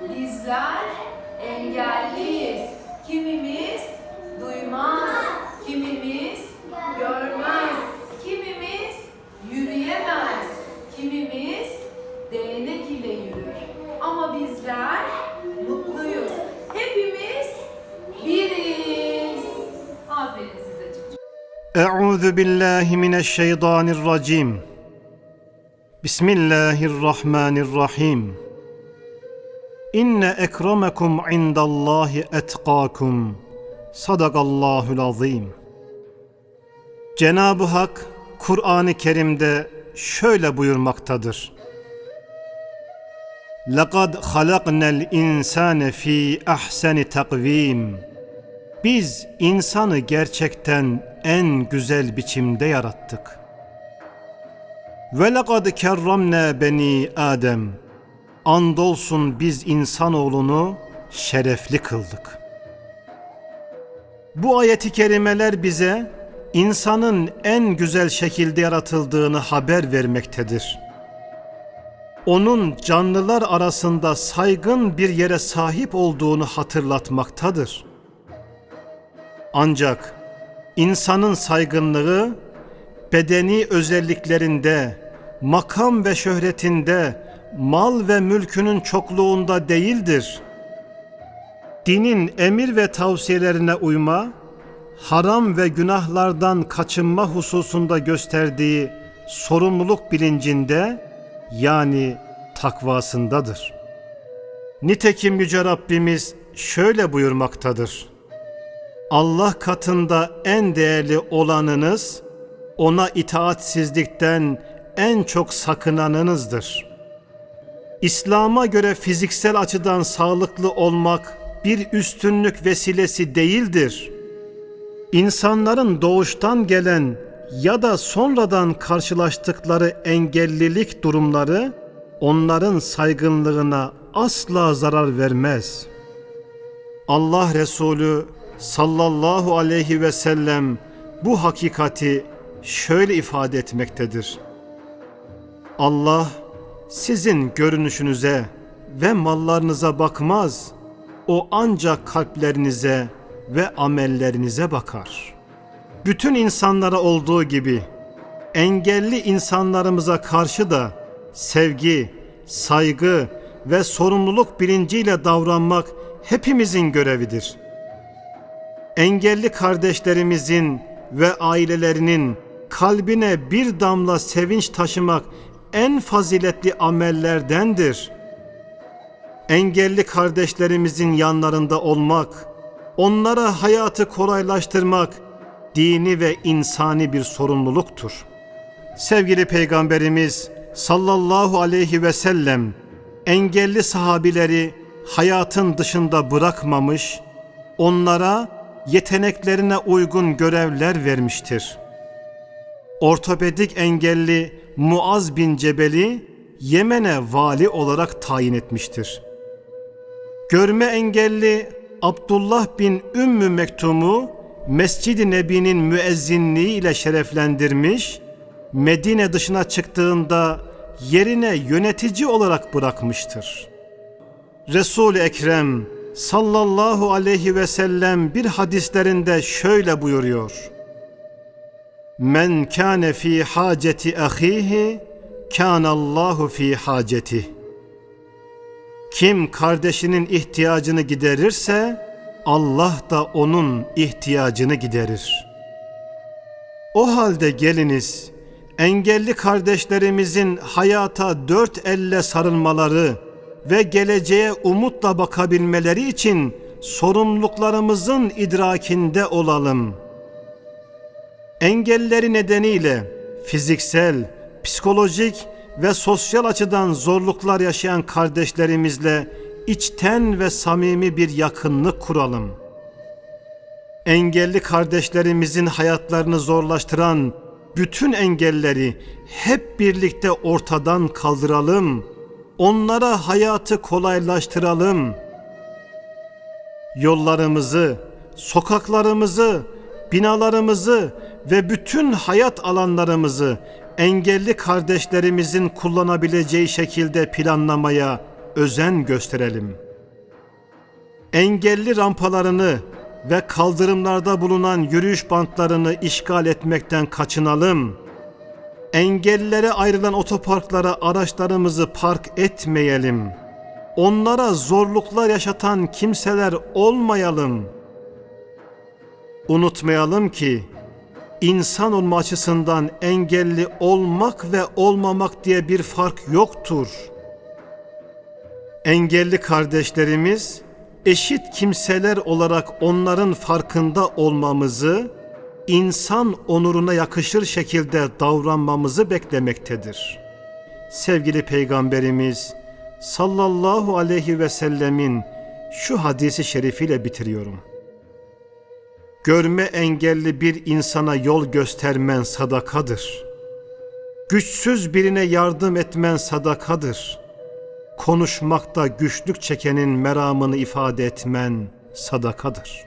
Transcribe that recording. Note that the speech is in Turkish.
Bizler engelliyiz. Kimimiz duymaz, kimimiz görmez, kimimiz yürüyemez, kimimiz değnek ile yürür. Ama bizler mutluyuz. Hepimiz biriz. Aferin size çocuklar. Euzu billahi mineşşeytanirracim. Bismillahirrahmanirrahim. الرجيم بسم الله الرحمن الرحيم إن أكرمكم عند الله أتقاكم صدق الله العظيم Cenab-ı Hak Kur'an-ı Kerim'de şöyle buyurmaktadır. لَقَدْ خَلَقْنَا الْاِنْسَانَ ف۪ي اَحْسَنِ تَقْو۪يمٍ biz insanı gerçekten en güzel biçimde yarattık. Ve lekad kerramne beni Adem. Andolsun biz insanoğlunu şerefli kıldık. Bu ayeti kerimeler bize insanın en güzel şekilde yaratıldığını haber vermektedir. Onun canlılar arasında saygın bir yere sahip olduğunu hatırlatmaktadır. Ancak insanın saygınlığı bedeni özelliklerinde, makam ve şöhretinde, mal ve mülkünün çokluğunda değildir. Dinin emir ve tavsiyelerine uyma, haram ve günahlardan kaçınma hususunda gösterdiği sorumluluk bilincinde yani takvasındadır. Nitekim Yüce Rabbimiz şöyle buyurmaktadır. Allah katında en değerli olanınız, ona itaatsizlikten en çok sakınanınızdır. İslam'a göre fiziksel açıdan sağlıklı olmak bir üstünlük vesilesi değildir. İnsanların doğuştan gelen ya da sonradan karşılaştıkları engellilik durumları onların saygınlığına asla zarar vermez. Allah Resulü sallallahu aleyhi ve sellem bu hakikati şöyle ifade etmektedir. Allah sizin görünüşünüze ve mallarınıza bakmaz. O ancak kalplerinize ve amellerinize bakar. Bütün insanlara olduğu gibi engelli insanlarımıza karşı da sevgi, saygı ve sorumluluk bilinciyle davranmak hepimizin görevidir.'' engelli kardeşlerimizin ve ailelerinin kalbine bir damla sevinç taşımak en faziletli amellerdendir. Engelli kardeşlerimizin yanlarında olmak, onlara hayatı kolaylaştırmak dini ve insani bir sorumluluktur. Sevgili Peygamberimiz sallallahu aleyhi ve sellem engelli sahabileri hayatın dışında bırakmamış, onlara yeteneklerine uygun görevler vermiştir. Ortopedik engelli Muaz bin Cebel'i Yemen'e vali olarak tayin etmiştir. Görme engelli Abdullah bin Ümmü Mektum'u Mescid-i Nebi'nin müezzinliği ile şereflendirmiş, Medine dışına çıktığında yerine yönetici olarak bırakmıştır. Resul-i Ekrem sallallahu aleyhi ve sellem bir hadislerinde şöyle buyuruyor. Men kâne fi haceti ahihi kânallahu fi haceti. Kim kardeşinin ihtiyacını giderirse Allah da onun ihtiyacını giderir. O halde geliniz engelli kardeşlerimizin hayata dört elle sarılmaları ve geleceğe umutla bakabilmeleri için sorumluluklarımızın idrakinde olalım. Engelleri nedeniyle fiziksel, psikolojik ve sosyal açıdan zorluklar yaşayan kardeşlerimizle içten ve samimi bir yakınlık kuralım. Engelli kardeşlerimizin hayatlarını zorlaştıran bütün engelleri hep birlikte ortadan kaldıralım. Onlara hayatı kolaylaştıralım. Yollarımızı, sokaklarımızı, binalarımızı ve bütün hayat alanlarımızı engelli kardeşlerimizin kullanabileceği şekilde planlamaya özen gösterelim.'' engelli rampalarını ve kaldırımlarda bulunan yürüyüş bantlarını işgal etmekten kaçınalım. Engellilere ayrılan otoparklara araçlarımızı park etmeyelim. Onlara zorluklar yaşatan kimseler olmayalım. Unutmayalım ki insan olma açısından engelli olmak ve olmamak diye bir fark yoktur. Engelli kardeşlerimiz eşit kimseler olarak onların farkında olmamızı, insan onuruna yakışır şekilde davranmamızı beklemektedir. Sevgili Peygamberimiz sallallahu aleyhi ve sellemin şu hadisi şerifiyle bitiriyorum. Görme engelli bir insana yol göstermen sadakadır. Güçsüz birine yardım etmen sadakadır. Konuşmakta güçlük çekenin meramını ifade etmen sadakadır.''